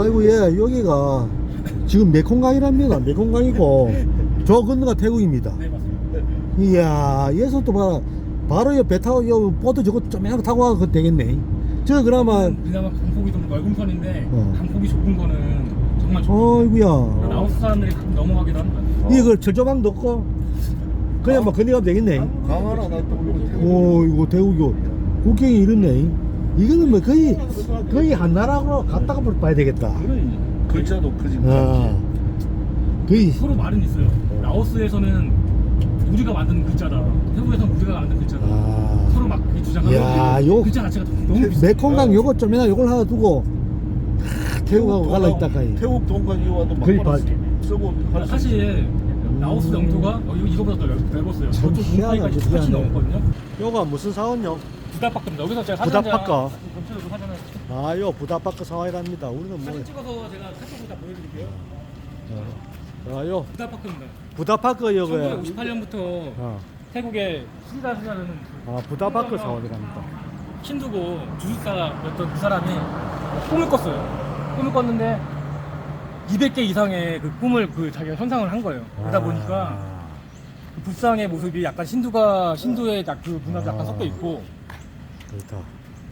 아이고 예 여기가 지금 메콩강이랍니다 메콩강이고. 저 건너가 태국입니다. 네 맞습니다. 이야 여기서 또 봐라. 바로 옆배 타고 요 보트 저거 조그맣게 타고 가도 되겠네. 저 그나마 그나마 강폭이 좀 넓은 편인데 어. 강폭이 좁은 거는 정말 좁아요. 어이구야. 라오스 사람들이 가끔 넘어가기도 하는 거예요. 이거 철조망도 없고? 그냥 막 건너가면 되겠네. 강하나 나 또 오 이거 대우교. 국경이 이렇네 이거는 뭐 거의 거의 한 나라로 갔다가 봐야 되겠다 글자도 크지 아 거의 서로 말은 있어요. 라오스에서는 우리가 만든 글자다. 태국에서는 우리가 만든 글자다. 아 서로 막 주장하는 야, 요- 글자 자체가 너무 비슷해요. 메콩강 요거 좀이나 요걸 하나 두고 하, 태국하고 갈라 있다가 이. 태국 동강 이 와도 막 거의 빨아 봐- 쓰고 할수 사실 라오스 영토가 어, 이거- 이거보다 더 넓- 넓었어요. 참 저쪽 문파이까지 훨씬. 넘었거든요. 요거 무슨 사원요? 부다파크입니다. 여기서 제가 사진 부다파크? 검찰로 사진을 아요 부다파크 사원이랍니다 우리는 뭐 사진 찍어서 제가 카톡으로 다 보여드릴게요. 아요 부다파크입니다. 부다파크 요거에 1958년부터 어. 태국의 시다스라는 아 부다파크 사원이랍니다 신두고 주식사였던 그 사람이 꿈을 꿨어요. 꿈을 꿨는데 200개 이상의 그 꿈을 그 자기가 현상을 한 거예요. 그러다 보니까 아, 그 불상의 모습이 약간 신두가 신두의 약- 그 문화도 약간 아. 섞여 있고 그렇다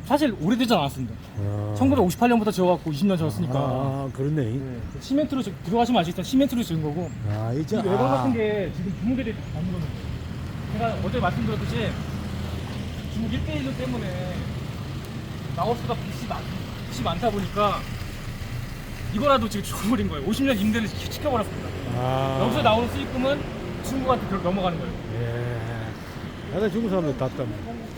사실 오래되지 않았습니다. 아. 1958년부터 지어갖고 20년 지었으니까 아, 그렇네 네, 시멘트로 지- 들어가시면 아시겠지만 시멘트로 지은 거고 아 이제 이 외관 아. 같은 게 지금 만들어 놓은 거예요. 제가 어제 말씀드렸듯이 중국 1대1 때문에 라오스가 빚이, 많, 빚이 많다 보니까 이거라도 지금 죽어버린 거예요. 50년 임대를 시- 시켜버렸습니다. 아. 여기서 나오는 수익금은 중국한테 결 넘어가는 거예요. 예. 내가 중국 사람들 다 식물공원은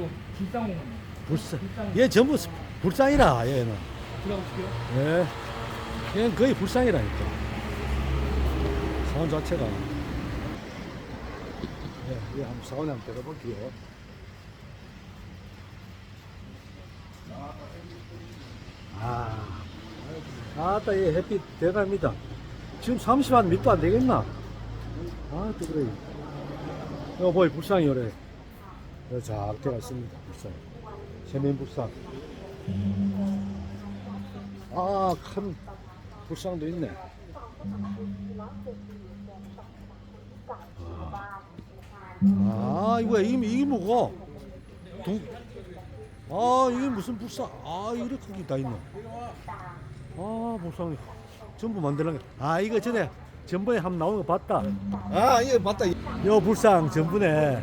아니고 길상공원. 불쌍. 얘 전부 스- 불쌍이라 얘는. 들어가볼게요. 예. 얘는 거의 불쌍이라니까. 사원 자체가. 예, 예, 한번 사원에 한번 들어볼게요. 아, 아따, 얘 햇빛 대단합니다. 지금 30만 밑도 안 되겠나? 아, 또 그래. 이거 보이 불쌍이 요래. 작대가 있습니다, 불쌍. 세면 불쌍. 아, 큰 불상도 있네. 아, 이거야, 이게, 이게 뭐고? 동, 아, 이게 무슨 불상? 아, 이렇게 크게 다 있네. 아, 불상. 전부 만들는 거. 아, 이거 전에 전번에 한번 나온 거 봤다. 아 이거 맞다 요 불상 전번에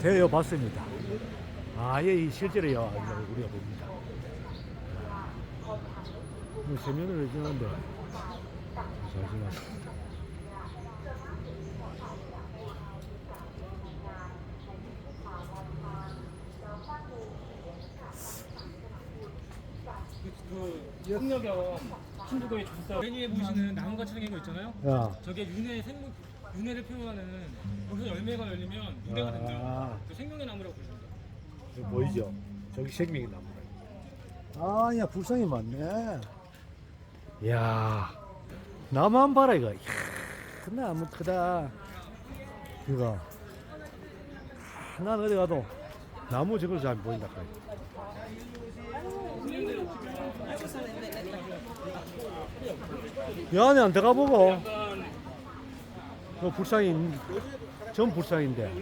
대여 봤습니다. 아, 예, 이 실제로요, 우리가 봅니다. 뭐 세면을 해주는데 잘 지났습니다. 그 홍려경 신두고의 주사 메뉴에 보시는 나무같이 생긴 거 있잖아요. 야, 저게 윤회 생물 윤회를 표현하는 여기서 열매가 열리면 윤회가 된다. 아. 그 생명의 나무라고 부르죠. 여기 보이죠? 저기 생명이 나무라. 아, 야, 불상이 많네. 야, 나만 봐라 이거. 이야, 나무 크다. 이거. 아, 난 어디 가도 나무 저걸 잘 보인다. 카이. 이 안에 안 들어가 보고. 그 불상이 전 불상인데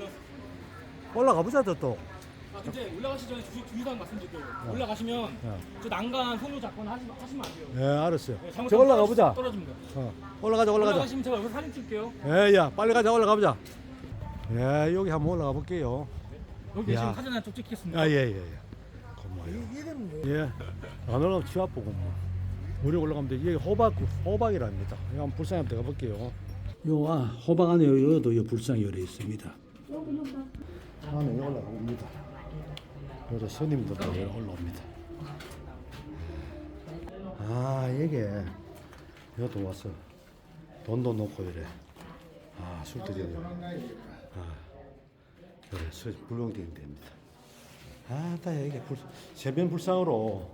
올라가 보자 또 또. 아 근데 올라가시 전에 주, 주의사항 말씀드릴게요. 올라가시면 어. 저 난간 손으로 잡거나 하시, 하시면 안 돼요. 예, 알았어요. 네, 잘못하면 저 올라가 보자. 떨어집니다. 어, 올라가자, 올라가자. 올라가시면 제가 여기서 사진 찍을게요. 예, 야, 빨리 가자, 올라가 보자. 예, 여기 한번 올라가 볼게요. 여기 야. 지금 사진 하나 쭉 찍겠습니다. 아, 예, 예, 예. 고마워요. 예, 안 올라가면 치 아프고 뭐. 우리 올라가면 돼. 여기 호박, 호박이랍니다. 여기 한번 불쌍히 한번 들어가 볼게요. 요, 아, 호박 안에 여기도 요 열려 있습니다. 안에 올라가 봅니다. 여기 스님들도 여기 올라옵니다. 아, 이게 이것도 왔어. 돈도 넣고 이래. 아, 술 돼. 아, 그래, 술 불멍되는 됩니다. 아, 다 이게 불, 세변 불상으로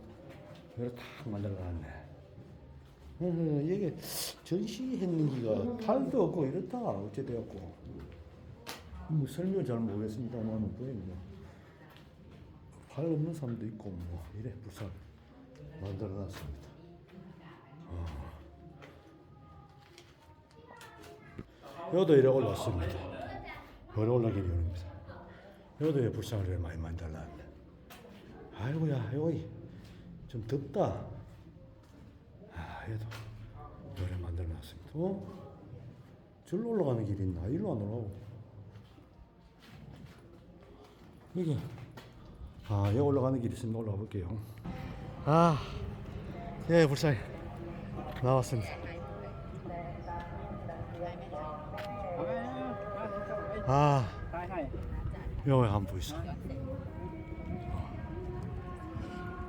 이렇게 탁 만들어놨네. 음, 이게 전시했는지가 팔도 없고 이렇다 어째 되었고 뭐 설명 잘 모르겠습니다만 거의 뭐팔 없는 사람도 있고 뭐 이래 불상 만들어 놨습니다. 어. 여도 이래 올랐습니다. 이래 올라긴 이유입니다. 여도에 불상을 많이 만들어 놨네. 아이고야, 여기 좀 덥다. 아, 얘도 요래 만들어 놨습니다. 어? 절로 올라가는 길이 있나? 일로 안 올라오고. 여기. 아, 여기 올라가는 길이 있으면 올라가 볼게요. 아, 예, 불쌍해. 나왔습니다. 아, 여기 한번 보이소.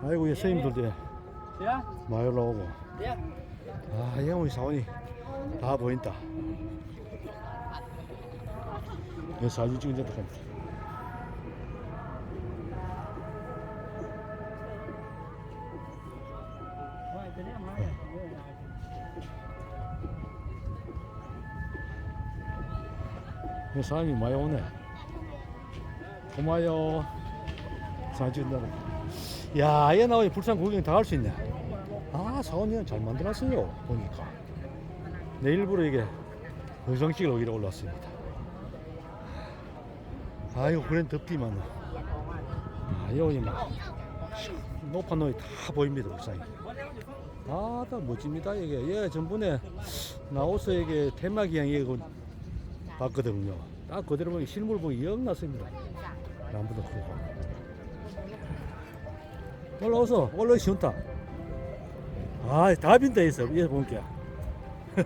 아이고, 예, 선생님들도 많이 올라오고. 아, 영훈이 사원이 다 보인다. 이 사진 찍은 데도 갑니다. 이 사람이 많이 오네. 고마워요. 사진 찍는다고. 야, 얘 나오니 불산 구경 다 할 수 있네. 아, 사원이는 잘 만들었어요. 보니까. 내 일부러 이게 의성식을 여기로 올랐습니다. 아이고, 그런 덥디만. 아, 여기 막 높은 놈이 다 보입니다, 불쌍히. 아, 다 멋집니다, 이게. 예, 전번에 나와서 이게 테마기행 이거 봤거든요. 딱 그대로 보니 실물 보기 영 났습니다. 나무도 크고. 올라오서, 올라오기 쉬운다. 아, 다 빈다 있어. 얘 보니까.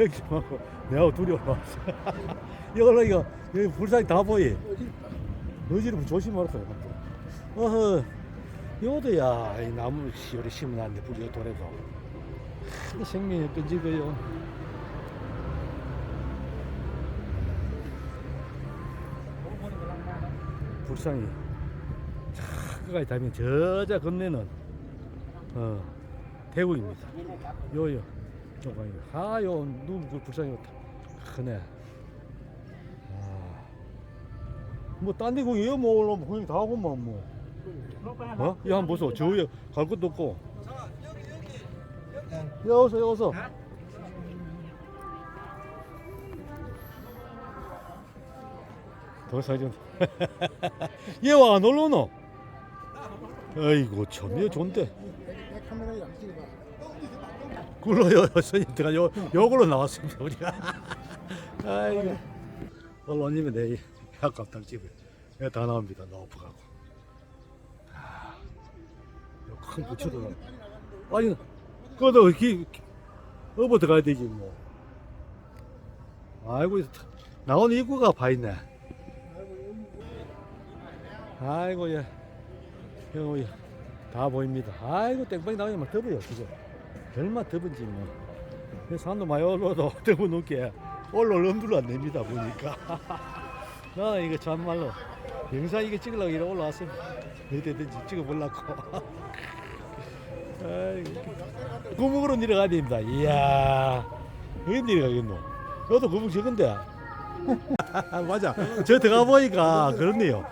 여기 뭐, 내가 둘이 올라왔어. 여기 올라오기가, 여기 불상이 다 보이. 너지를 조심하라고. 어허, 요도 야, 이 나무 시오리 심어놨는데, 불이 돌에도. 하, 생명이 끈질거요. 불상이 끝까지 닿으면 저자 건네는 어, 대구입니다. 요요 요거 아요 누구 불상이 크네. 아, 뭐딴 데 거기 뭐 올라오면 그냥 다 하고만 뭐. 어? 이 한번 보소. 저 위에 갈 것도 없고. 여기서 여기서. 더 사진. 얘와 놀러 오노? 아이고 참, 얘 좋은데. 굴러요, 선생님들가 요 요걸로 나왔습니다 우리가. 아이고. 언론님이 내 약값당 집에 다 나옵니다. 나오프가고. 큰 부처도 나. 아니, 그것도 기, 기- 업어 들어가야 되지 뭐. 아이고 나오는 입구가 봐 있네. 아이고 예. 형이 다 보입니다. 아이고 땡빵이 나오면 막 더워요 지금. 얼마 더운지 뭐. 이 산도 많이 올라도 더워 놓게 올라올 엄두를 안 냅니다 보니까. 나는 이거 참말로 영상 이거 찍으려고 이래 올라왔습니다. 어디든지 찍어보려고. 아이고. 구멍으로 내려가야 됩니다. 이야. 어디 내려가겠노? 여도 구멍 적은데. 맞아. 저 들어가 보니까 그렇네요.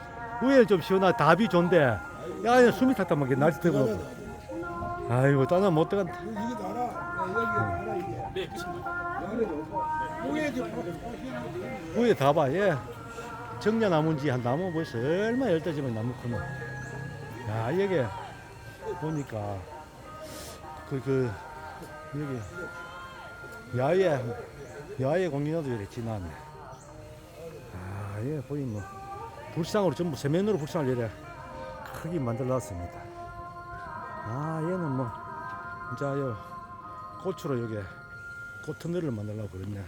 위에는 좀 시원하 답이 좋은데 야 숨이 탁탁하게 날씨 뜨고 아이고 따나 못 들어간다. 네, 위에 다 봐 예. 정려나무인지 한 나무 벌써 얼마 열대지만 나무 크노. 야 여기 보니까 그 그 여기 야외 야외 공연도 이렇게 지나네. 아 예 보이 뭐 불상으로 전부 세면으로 불상을 이래 크게 만들어 놨습니다. 아 얘는 뭐 진짜 요 꽃으로 여기 꽃터널을 만들려고 그랬네.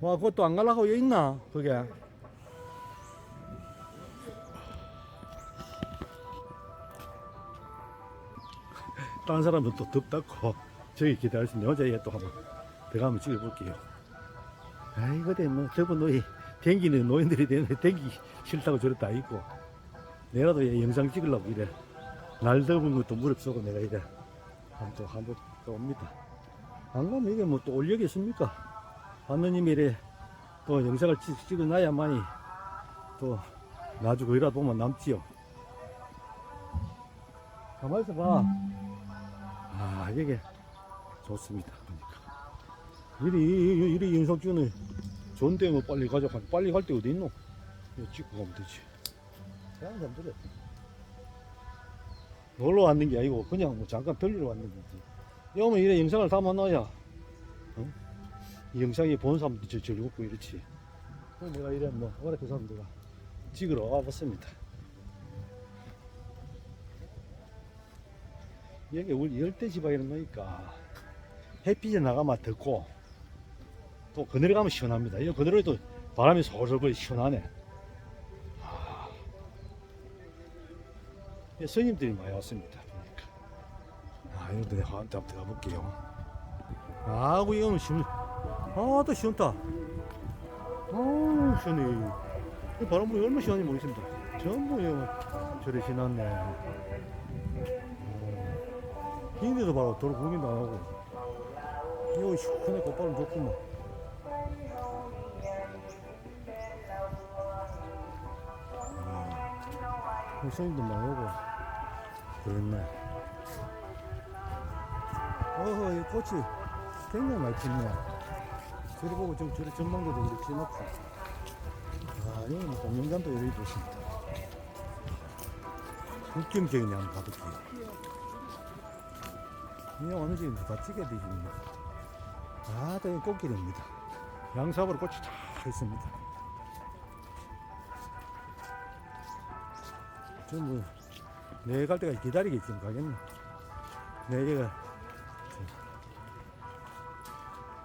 와 그것도 안 가려고 여기 있나 그게? 다른 사람은 또 덥다고. 저기 기다리시는데 혼자 얘또 한번 들어가면 찍어볼게요. 아이고 뭐 저분 노이 댕기는 노인들이 되는데 댕기 싫다고 저랬다 있고 내가도 얘 영상 찍으려고 이래 날 더운 것도 무릎 쏘고 내가 이래 한번 또 한번 또 옵니다 안 가면 이게 뭐 또 올려겠습니까 하느님이 이래 또 영상을 찍- 찍어놔야만이 또 나중에 이라도 보면 남지요 가만히 있어 봐. 아, 이게 좋습니다. 그러니까. 이리, 이리 윤석준은 좋은데 뭐 빨리 가져가. 빨리 갈 때 어디 있노? 찍고 가면 되지. 그냥 사람들은 놀러 왔는 게 아니고 그냥 뭐 잠깐 별일로 왔는 거지. 여면 이래 영상을 담아놔야 어? 이 영상이 본 사람도 저 즐겁고 이렇지. 내가 이래 뭐 오래 그 사람들과 찍으러 와봤습니다. 여기 우리 열대 지방 이런 거니까 햇빛에 나가면 덥고 또 그늘에 가면 시원합니다. 이 그늘에도 바람이 솔솔 불 시원하네. 스님들이 많이 왔습니다. 아, 이것도 내가 한번 들어가 볼게요. 아구 이거는 시원, 아, 또 시원다. 아우 시원해. 이 바람불이 얼마나 시원한지 모르겠습니다. 전부 이거 저래 지났네. 비인데도 바로 도로 구경도 안 하고. 이거 시원해 꽃바람 좋구만. 음, 손님도 많이 오고 그랬네. 어허, 이 꽃이 굉장히 많이 피네. 저리 보고 좀 저리 전망대도 이렇게 놓고. 아, 여기는 공연장도 이렇게 좋습니다. 국경적이네 한번 가볼게요. 이 어느 집인지 다 찍어야 되지. 아, 또 꽃길입니다. 양삽으로 꽃이 잘 있습니다. 전뭐 내갈 때까지 기다리겠지 뭐 가겠네. 내가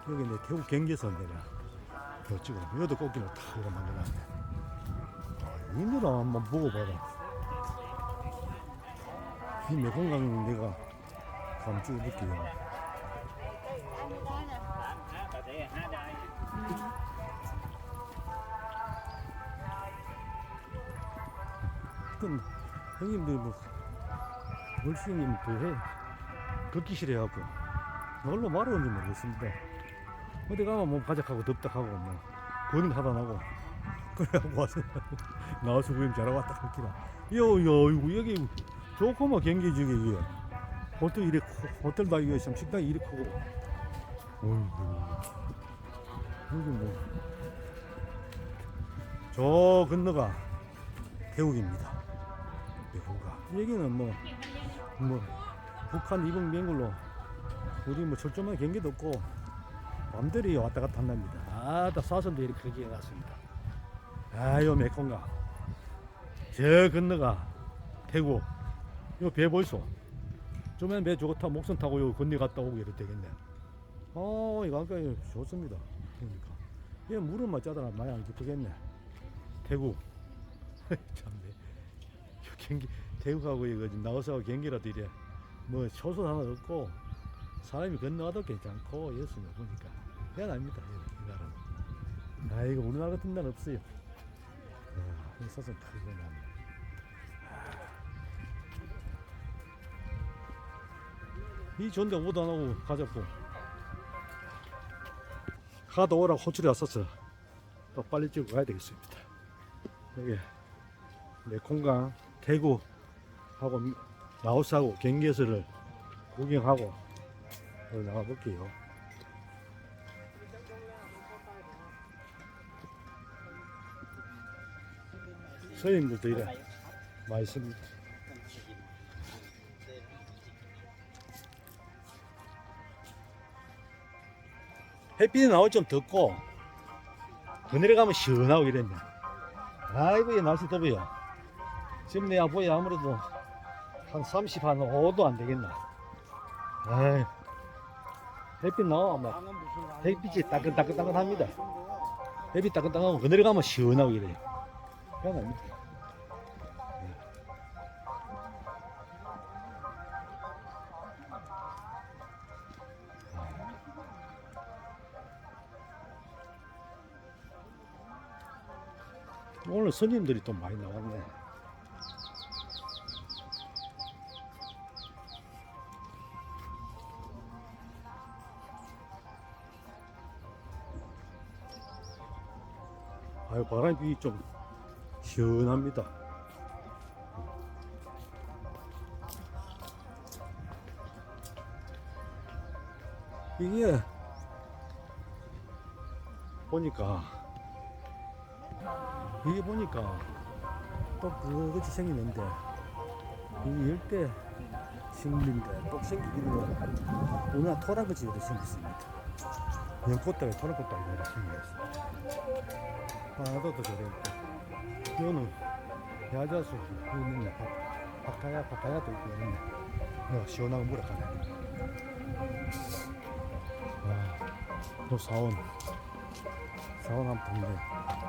저, 여기 내 태국 경계선 내가 더 찍어. 여기도 꽃길을 다 이거 만들어놨네. 아, 인도를 한번 보고 봐라. 이 메콩강 내가 한번 찍어볼게요. 그 형님들 뭐 월수님 그해 걷기 싫어해갖고 얼로 말로 온지 모르겠습니다. 어디 가면 뭐 바짝하고 덥다하고 뭐 거는 하다 나고 그래갖고 와서 나와서 구경 잘하고 왔다 할기라 요 요 이거 여기 좋고만 경기 중에 이게 호텔 이래 크- 호텔 다 이거 참 식당이 이래 크고 어이구 여기 뭐 저 건너가 태국입니다. 여기는 뭐 뭐 북한 이북 맹글로 우리 뭐 철조망 경계도 없고 맘대로 왔다 갔다 한답니다. 아따 사선도 이렇게 크게 해놨습니다. 아요 메콩강 저 건너가 태국 요배 벌써 좀만 배 저거 타 목선 타고 요 건너 갔다 오고 이래도 되겠네. 어 이거 아까 좋습니다. 그러니까 얘 물은 맞자다 많이 안 깊겠네. 태국. 요 경기 태국하고 이거 나와서 경기라도 이래. 뭐 초소 하나 없고 사람이 건너가도 괜찮고 이랬습니다 보니까. 희한합니다 이 나라는. 아 이거 우리나라 같은 데는 없어요. 아, 있어서 크게 나네 이 좋은데 오도 안 하고 가자고. 가도 오라고 호출이 왔었어. 또 빨리 찍고 가야 되겠습니다. 여기 메콩강 대구 하고 라오스하고 경계에서를 구경하고 나가 볼게요. 선생님들도 이래 많이 있습니다. 햇빛이 나올 좀 덥고 그늘에 가면 시원하고 이랬네. 아이고 이 날씨 더워요. 지금 내가 보여 아무래도 한 30, 한 5도 안 되겠나. 에이, 햇빛 나와, 막. 햇빛이 따끈따끈따끈합니다. 햇빛 따끈따끈하고 그늘에 가면 시원하고 이래. 희한합니다. 오늘 손님들이 또 많이 나왔네. 바람이 좀 시원합니다. 이게 보니까 이게 보니까 또 그것이 생기는데 이게 열대 식물인데 또 생기기는 우리나라 토랑거지로 생겼습니다. 연꽃다에 토랑꽃다에 생겼습니다. 더 저랬고 이거는 야자수 있는데 박, 박하야 박하야도 있고 있는데 어, 시원하고 물에 가네. 아, 또 사원 사원 한 통에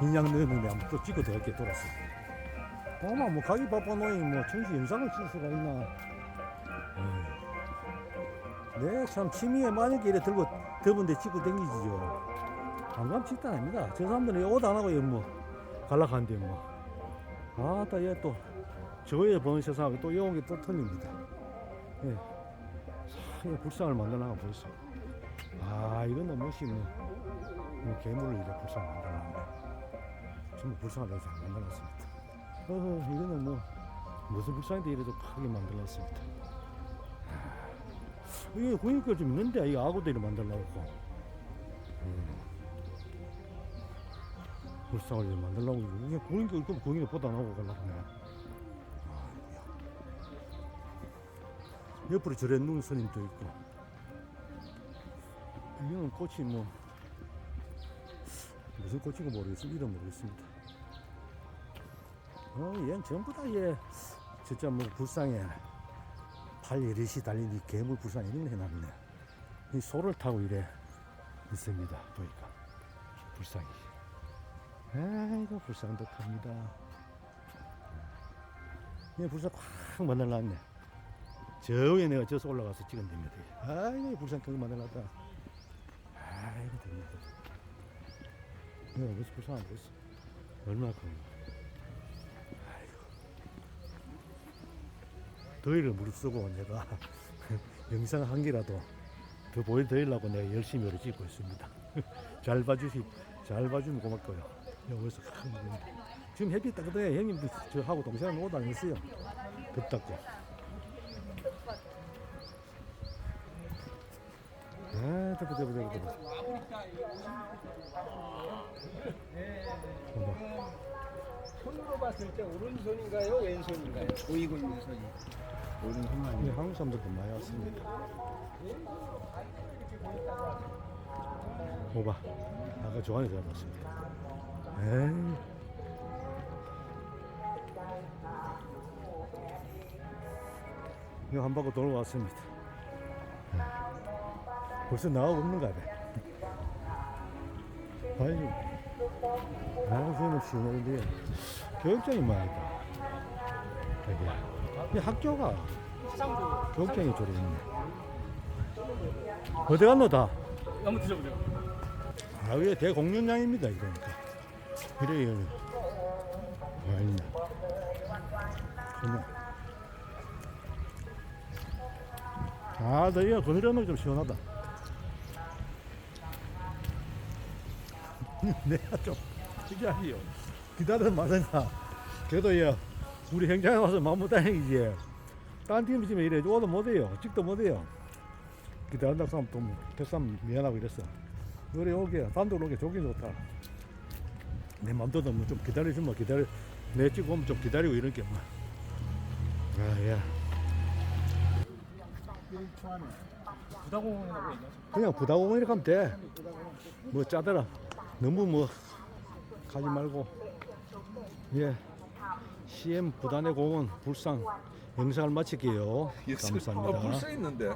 인양 넣었는데 한번 또 찍어 들어게 돌았어. 어마 뭐 가기 바빠 놓이 뭐 정시 영상을 찍을 수가 있나? 네 참 취미에 만약에 이래 들고 더운데 찍고 댕기지죠. 관광 찍다 아닙니다. 저 사람들은 옷안 하고 뭐 갈락한데 뭐. 아따 얘 또 저에 보는 세상하고 또 이런 게또 틀립니다. 예. 사, 이 불상을 만들어가 벌써. 아 뭐시 뭐, 뭐 괴물을 이렇게 불상 만들어놨네. 전부 불상을 해서 만들어놨습니다. 어 이거는 뭐 무슨 불상인데 이래도 크게 만들어놨습니다. 아, 이게 보니까 좀 있는데 이 아구들이 만들려고. 음. 불상을 이렇게 만들려고 이게 보니까 이거 보니까 보다 나오고 갈라네. 옆으로 저래 누운 스님도 있고. 이거는 꽃이 뭐 무슨 꽃인가 모르겠어 이름 모르겠습니다. 어 얘는 전부 다얘 진짜 뭐 불상에 팔 이릇이 달린 이 괴물 불상 이런 거 해놨네. 이 소를 타고 이래 있습니다 보니까. 불상이 아이고 불상도 큽니다 얘 불상 팍 만들어놨네 저 위에 내가 저서 올라가서 찍은 됩니다. 아이고 불상 크게 만들었다. 아이고 됩니다. 내가 무슨 불상 안 보였어. 큰가. 아이고. 더위를 무릅쓰고 내가 영상 한 개라도 더 보여드리려고 내가 열심히 찍고 있습니다. 잘 봐주시, 잘 봐주면 고맙고요. 여기서 큰 문제. 지금 햇빛 따뜻해. 형님도 저하고 동생은 옷 안 입었어요. 덥다고. 아, 덥다, 덥다, 덥다, 덥다. 손으로 봤을 때 오른손인가요? 왼손인가요? 보이고 있는 손이. 네, 한국 사람들도 많이 왔습니다. 오바, 아까 좋아하는 사람 왔습니다. 에이. 이거 한 바퀴 돌고 왔습니다. 네. 벌써 나오고 없는가 봐. 아이고, 아, 저는 시원한데, 교육장이 많이다. 여기. 이 학교가 교육장이 저리 있네. 어디 갔노 다? 한번 드셔보세요. 아, 이게 대공연장입니다, 이러니까. 이래요. 아니네. 그냥. 아, 너희가 그늘하면 좀 시원하다. 내가 좀, 특이하지요. 기다려 마잖아. 그래도 야, 우리 행장에 와서 마무 다행이지. 딴팀 있으면 이래, 오도 못해요. 찍도 못해요. 기다린다고 하면 또, 백삼 미안하고 이랬어. 그래 오게 단독으로 오게 좋긴 좋다 내 맘대로 뭐좀 기다려주면 기다려 내 찍고 오면 좀 기다리고 이런 게 뭐. 아 야. 부다공원이라고 얘기하죠. 그냥 부다공원 이렇게 하면 돼 뭐 짜더라. 너무 뭐 가지 말고. 예. CM 부단의 공원 불상. 영상을 마칠게요. 감사합니다. 있는데.